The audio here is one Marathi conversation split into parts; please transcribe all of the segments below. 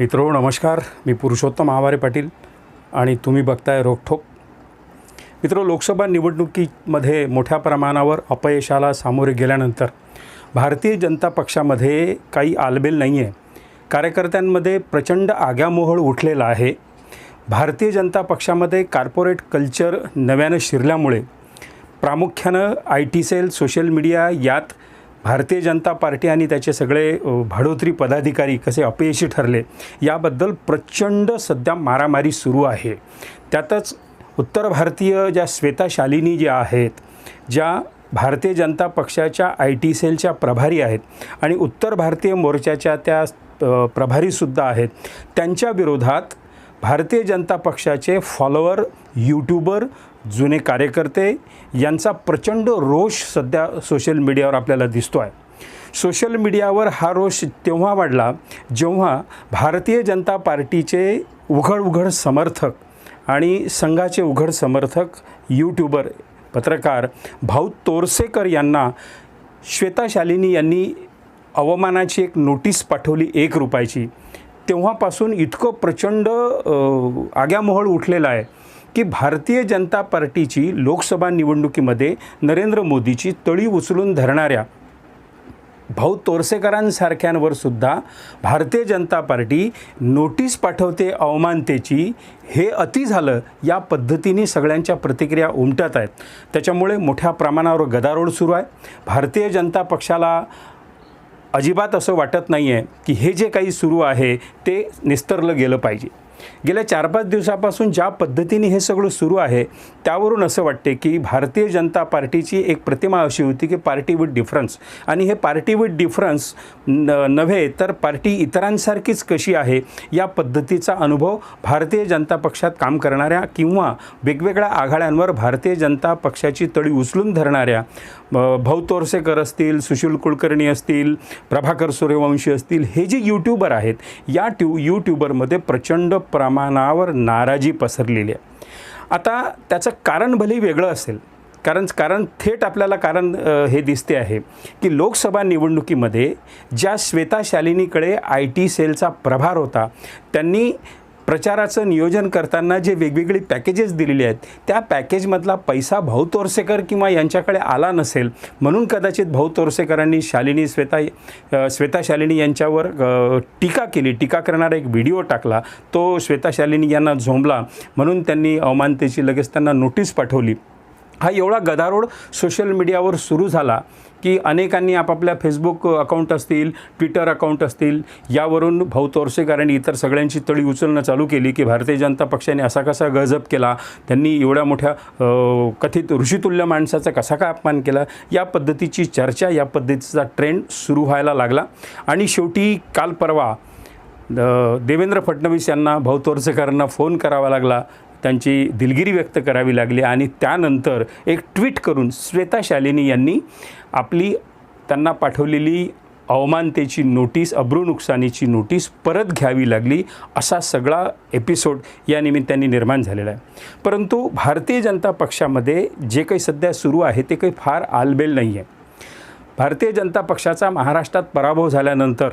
मित्रो नमस्कार. मी पुरुषोत्तम आवारे पाटील आणि तुम्ही बघताय रोखोक मित्रो लोकसभा निवडणुकीमध्ये मोठ्या प्रमाणावर अपयशाला सामोरे गेल्यानंतर भारतीय जनता पक्षामध्ये काही आलबेल नाही आहे कार्यकर्त्यांमध्ये प्रचंड आग्यामोहळ उठलेला आहे. भारतीय जनता पक्षामध्ये कार्पोरेट कल्चर नव्यानं शिरल्यामुळे प्रामुख्यानं I T cell social media यात भारतीय जनता पार्टी आणि त्याचे सगळे भाडोत्री पदाधिकारी कसे अपयशी ठरले याबद्दल प्रचंड सध्या मारामारी सुरू आहे. त्यातच उत्तर भारतीय ज्या श्वेता शालिनी ज्या आहेत ज्या भारतीय जनता पक्षाच्या आय टी सेलच्या प्रभारी आहेत आणि उत्तर भारतीय मोर्चाच्या त्या प्रभारीसुद्धा आहेत त्यांच्या विरोधात भारतीय जनता पक्षाचे फॉलोअर यूट्यूबर जुने कार्यकर्ते यांचा प्रचंड रोष सध्या सोशल मीडियावर आपल्याला दिसतो आहे सोशल मीडियावर हा रोष तेव्हा वाढला जेव्हा भारतीय जनता पार्टीचे उघड उघड समर्थक आणि संघाचे उघड समर्थक यूट्यूबर पत्रकार भाऊ तोरसेकर यांना श्वेता शालिनी यांनी अवमानाची एक नोटीस पाठवली एक रुपयाची. तेव्हापासून इतकं प्रचंड आग्यामोहळ उठलेला आहे. की भारतीय जनता पार्टीची लोकसभा निवडणुकीमध्ये नरेंद्र मोदीची तळी उचलून धरणाऱ्या भाऊ तोरसेकरांसारख्यांवर सुद्धा भारतीय जनता पार्टी नोटीस पाठवते अवमानतेची हे अति झालं या पद्धतीने सगळ्यांच्या प्रतिक्रिया उमटत आहेत. त्याच्यामुळे मोठ्या प्रमाणावर गदारोळ सुरू आहे. भारतीय जनता पक्षाला अजिबात असं वाटत नाही आहे की हे जे काही सुरू आहे ते निस्तरलं गेलं पाहिजे. गेल्या चार पाच दिवसापासून ज्या पद्धतीने हे सगळं सुरू आहे त्यावरून असं वाटते की भारतीय जनता पार्टीची एक प्रतिमा अशी होती की पार्टी विथ डिफरन्स. आणि हे पार्टी विथ डिफरन्स न नव्हे तर पार्टी इतरांसारखीच कशी आहे या पद्धतीचा अनुभव भारतीय जनता पक्षात काम करणाऱ्या किंवा वेगवेगळ्या आघाड्यांवर भारतीय जनता पक्षाची तळी उचलून धरणाऱ्या भाऊ तोरसेकर असतील सुशील कुलकर्णी असतील प्रभाकर सूर्यवंशी असतील हे जे यूट्यूबर आहेत या ट्यू यूट्यूबरमध्ये प्रचंड प्रमाणावर नाराजी पसरलेली आहे. आता त्याचं कारण भले वेगळं असेल कारण कारण थेट आपल्याला कारण हे दिसते आहे की लोकसभा निवडणुकीमध्ये ज्या श्वेता शालिनीकडे आय टी सेलचा प्रभार होता त्यांनी प्रचाराचं नियोजन करताना जे वेगवेगळी पॅकेजेस दिलेली आहेत त्या पॅकेजमधला पैसा भाऊ तोरसेकर किंवा यांच्याकडे आला नसेल म्हणून कदाचित भाऊ तोरसेकरांनी शालिनी श्वेता श्वेता शालिनी यांच्यावर टीका केली. टीका करणारा एक व्हिडिओ टाकला. तो श्वेता शालिनी यांना झोंबला. म्हणून त्यांनी अवमानतेची लगेच त्यांना नोटीस पाठवली. हा एवढा गदारोळ सोशल मीडियावर सुरू झाला की अनेकांनी आपापल्या फेसबुक अकाउंट असतील ट्विटर अकाउंट असतील यावरून भाऊ तोरसेकर आणि इतर सगळ्यांची तळी उचलणं चालू केली की भारतीय जनता पक्षाने असा कसा गजब केला त्यांनी एवढ्या मोठ्या कथित ऋषितुल्य माणसाचा कसा काय अपमान केला या पद्धतीची चर्चा या पद्धतीचा ट्रेंड सुरू व्हायला लागला. आणि शेवटी काल परवा द- देवेंद्र फडणवीस यांना भाऊ तोरसेकरांना फोन करावा लागला. त्यांची दिलगिरी व्यक्त करावी लागली आणि त्यानंतर एक ट्विट करून श्वेता शालिनी यांनी आपली त्यांना पाठवलेली अवमानतेची नोटीस अब्रू नुकसानीची नोटीस परत घ्यावी लागली असा सगळा एपिसोड या निमित्ताने निर्माण झालेला आहे. परंतु भारतीय जनता पक्षामध्ये जे काही सध्या सुरू आहे ते काही फार आलबेल नाही आहे भारतीय जनता पक्षाचा महाराष्ट्रात पराभव झाल्यानंतर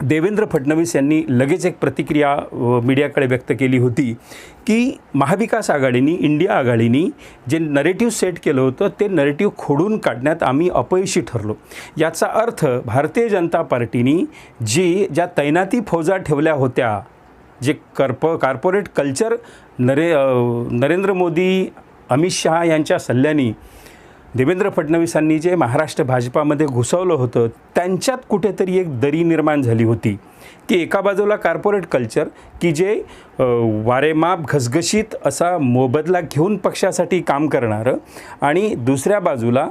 देवेंद्र फडणवीस यांनी लगेच एक प्रतिक्रिया मीडियाकडे व्यक्त केली होती की महाविकास आघाडीनी इंडिया आघाडीनी जे नरेटिव्ह सेट केलं होतं ते नरेटिव्ह खोडून काढण्यात आम्ही अपयशी ठरलो. याचा अर्थ भारतीय जनता पार्टीनी जी ज्या तैनाती फौजा ठेवल्या होत्या जे कर्प कॉर्पोरेट कल्चर नरे नरेंद्र मोदी अमित शहा यांच्या सल्ल्याने देवेंद्र फडणवीसांनी जे महाराष्ट्र भाजपामध्ये घुसवलं होतं त्यांच्यात कुठेतरी एक दरी निर्माण झाली होती. की एका बाजूला कार्पोरेट कल्चर की जे वारेमाप घसघशीत असा मोबदला घेऊन पक्षासाठी काम करणारं आणि दुसऱ्या बाजूला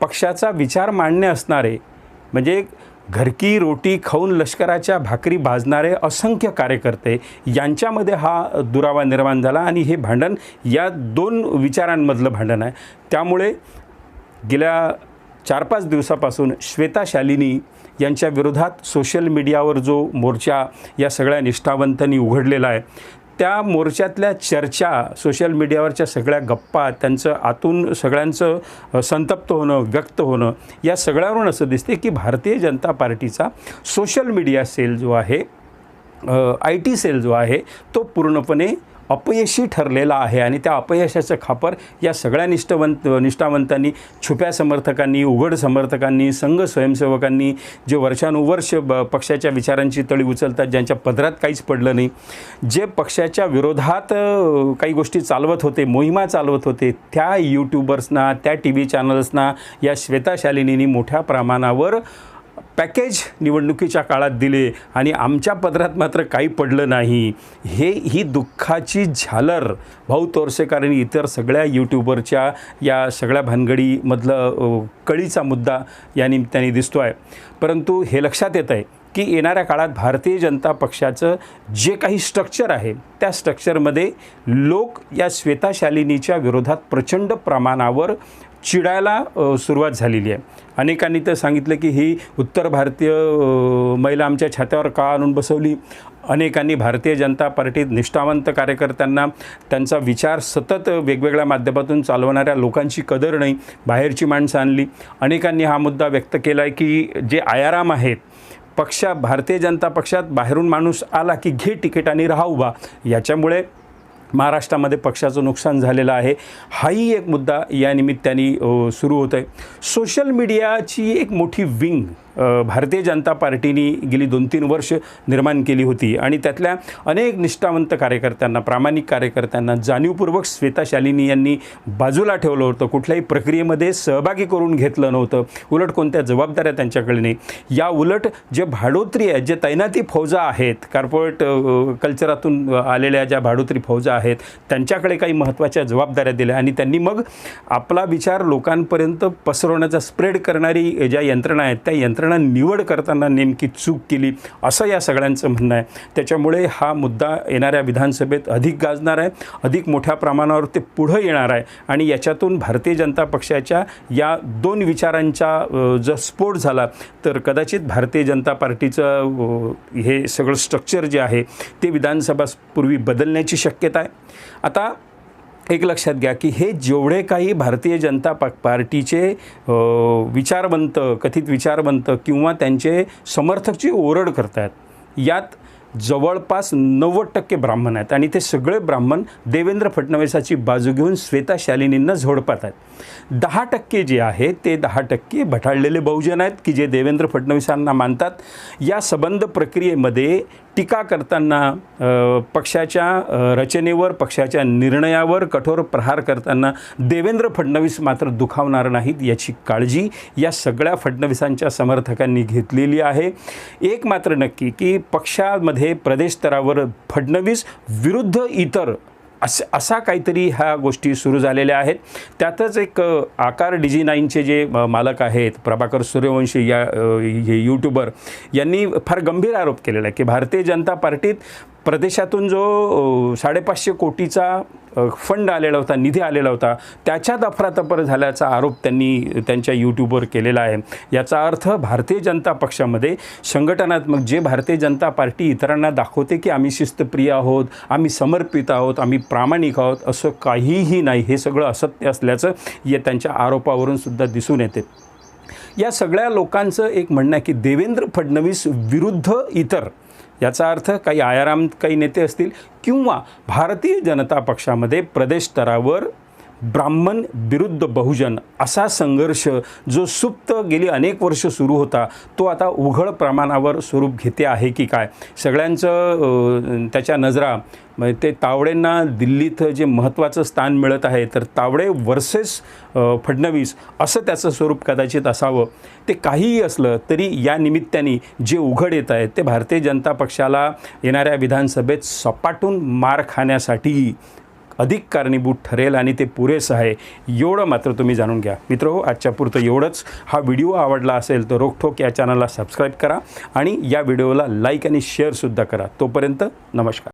पक्षाचा विचार मांडणे असणारे म्हणजे घरकी रोटी खाऊन लष्कराच्या भाकरी भाजणारे असंख्य कार्यकर्ते यांच्यामध्ये हा दुरावा निर्माण झाला आणि हे भांडण या दोन विचारांमधलं भांडण आहे. त्यामुळे गेल्या चार पाच दिवसापासून श्वेता शालिनी यांच्या विरोधात सोशल मीडियावर जो मोर्चा या सगळ्या निष्ठावंतांनी उघडलेला आहे त्या मोर्चातल्या चर्चा सोशल मीडियावरच्या सगळ्या गप्पा त्यांचं आतून सगळ्यांचं संतप्त होणं व्यक्त होणं या सगळ्यावरून असं दिसते की भारतीय जनता पार्टीचा सोशल मीडिया सेल जो आहे आय टी सेल जो आहे तो पूर्णपणे अपयशी ठरलेला आहे आणि त्या अपयशाचं खापर या सगळ्या निष्ठवंत निष्ठावंतांनी छुप्या समर्थकांनी उघड समर्थकांनी संघ स्वयंसेवकांनी जे वर्षानुवर्ष ब पक्षाच्या विचारांची तळी उचलतात ज्यांच्या पदरात काहीच पडलं नाही जे पक्षाच्या विरोधात काही गोष्टी चालवत होते मोहिमा चालवत होते त्या यूट्यूबर्सना त्या टी व्ही चॅनल्सना या श्वेताशालिनींनी मोठ्या प्रमाणावर पॅकेज निवडणुकीच्या काळात दिले आणि आमच्या पदरात मात्र काही पडलं नाही. हे ही दुःखाची झालर. भाऊ तोरसेकर आणि इतर सगळ्या यूट्यूबरच्या या सगळ्या भानगडीमधलं कळीचा मुद्दा या निमित्ताने दिसतो आहे परंतु हे लक्षात येतं आहे की येणाऱ्या काळात भारतीय जनता पक्षाचं जे काही स्ट्रक्चर आहे त्या स्ट्रक्चरमध्ये लोक या श्वेताशालिनीच्या विरोधात प्रचंड प्रमाणावर चिडायला सुरुवात झालेली आहे. अनेकांनी तर सांगितलं की ही उत्तर भारतीय महिला आमच्या छात्यावर का आणून बसवली? अनेकांनी भारतीय जनता पार्टीत निष्ठावंत कार्यकर्त्यांना त्यांचा विचार सतत वेगवेगळ्या माध्यमातून चालवणाऱ्या लोकांची कदर नाही बाहेरची माणसं आणली. अनेकांनी हा मुद्दा व्यक्त केला आहे की जे आयाराम आहेत पक्षा भारतीय जनता पक्षात बाहेरून माणूस आला की घे तिकीट आणि राहा उभा. याच्यामुळे महाराष्ट्रामध्ये पक्षाचं नुकसान झालेलं आहे. हाही एक मुद्दा या निमित्ताने सुरू होत आहे सोशल मीडियाची एक मोठी विंग भारतीय जनता पार्टीने गेली दोन तीन वर्ष निर्माण केली होती. आणि त्यातल्या अनेक निष्ठावंत कार्यकर्त्यांना प्रामाणिक कार्यकर्त्यांना जाणीवपूर्वक श्वेता शालिनी यांनी बाजूला ठेवलं होतं. कुठल्याही प्रक्रियेमध्ये सहभागी करून घेतलं नव्हतं. उलट कोणत्या जबाबदाऱ्या त्यांच्याकडे नाही. या उलट जे भाडोत्री आहेत जे तैनाती फौजा आहेत कार्पोरेट कल्चरातून आलेल्या ज्या भाडोत्री फौजा आहेत त्यांच्याकडे काही महत्त्वाच्या जबाबदाऱ्या दिल्या. आणि त्यांनी मग आपला विचार लोकांपर्यंत पसरवण्याचा स्प्रेड करणारी ज्या यंत्रणा आहेत त्या यंत्रणा निवड करताना नेमकी चूक केली असं या सगळ्यांचं म्हणणं आहे. त्याच्यामुळे हा मुद्दा येणाऱ्या विधानसभेत अधिक गाजणार आहे अधिक मोठ्या प्रमाणावर ते पुढं येणार आहे. आणि याच्यातून भारतीय जनता पक्षाच्या या दोन विचारांचा जर स्फोट झाला तर कदाचित भारतीय जनता पार्टीचं हे सगळं स्ट्रक्चर जे आहे ते विधानसभा पूर्वी बदलण्याची शक्यता आहे. आता एक लक्षात घ्या की हे जेवढे काही भारतीय जनता पा पार्टीचे विचारवंत कथित विचारवंत किंवा त्यांचे समर्थक जी ओरड करत आहेत यात जवळपास नव्वद टक्के ब्राह्मण आहेत. आणि ते सगळे ब्राह्मण देवेंद्र फडणवीसाची बाजू घेऊन श्वेता शालिनींना झोडपात आहेत दहा टक्के जे आहे ते दहा टक्के भटाळलेले बहुजन आहेत की जे देवेंद्र फडणवीसांना मानतात. या संबंध प्रक्रियेमध्ये टीका करताना पक्षाच्या रचनेवर पक्षाच्या निर्णयावर कठोर प्रहार करताना देवेंद्र फडणवीस मात्र दुखावणार नाहीत याची काळजी या सगळ्या फडणवीसांच्या समर्थकांनी घेतलेली आहे. एक मात्र नक्की की पक्षामध्ये प्रदेश स्तरावर फडणवीस विरुद्ध इतर असं असा काहीतरी ह्या गोष्टी सुरू झालेल्या आहेत. त्यातच एक आकार डिजी नाईनचे जे मालक आहेत प्रभाकर सूर्यवंशी या हे यूट्यूबर यांनी फार गंभीर आरोप केलेला आहे की भारतीय जनता पार्टीत प्रदेशातून जो साडेपाचशे कोटीचा फंड आलेला होता निधी आलेला होता. त्याच्यात अफरातफर झाल्याचा आरोप त्यांनी त्यांच्या यूट्यूबवर केलेला आहे. याचा अर्थ भारतीय जनता पक्षामध्ये संघटनात्मक जे भारतीय जनता पार्टी इतरांना दाखवते की आम्ही शिस्तप्रिय आहोत आम्ही समर्पित आहोत आम्ही प्रामाणिक आहोत असं काहीही नाही. हे सगळं असत्य असल्याचं या त्यांच्या आरोपावरून सुद्धा दिसून येते. या सगळ्या लोकांचं एक म्हणणं आहे की देवेंद्र फडणवीस विरुद्ध इतर याचा अर्थ काही आयाराम काही नेते असतील किंवा भारतीय जनता पक्षामध्ये प्रदेश स्तरावर ब्राह्मण विरुद्ध बहुजन असा संघर्ष जो सुप्त गेली अनेक वर्ष सुरू होता तो आता उघड प्रमाणावर स्वरूप घेते आहे की काय? सगळ्यांचं त्याच्या नजरा म्हणजे ते तावडेंना दिल्लीत जे महत्त्वाचं स्थान मिळत आहे तर तावडे वर्सेस फडणवीस असं त्याचं स्वरूप कदाचित असावं. ते काहीही असलं तरी या निमित्ताने जे उघड येत आहे ते भारतीय जनता पक्षाला येणाऱ्या विधानसभेत सपाटून मार खाण्यासाठी अधिक कारणीभूत ठरेल आणि ते पुरेसं आहे एवढं मात्र तुम्ही जाणून घ्या. मित्र हो आजच्या पुरतं एवढंच. हा व्हिडिओ आवडला असेल तर रोखठोक या चॅनलला सबस्क्राईब करा आणि या व्हिडिओला लाईक आणि शेअरसुद्धा करा. तोपर्यंत नमस्कार.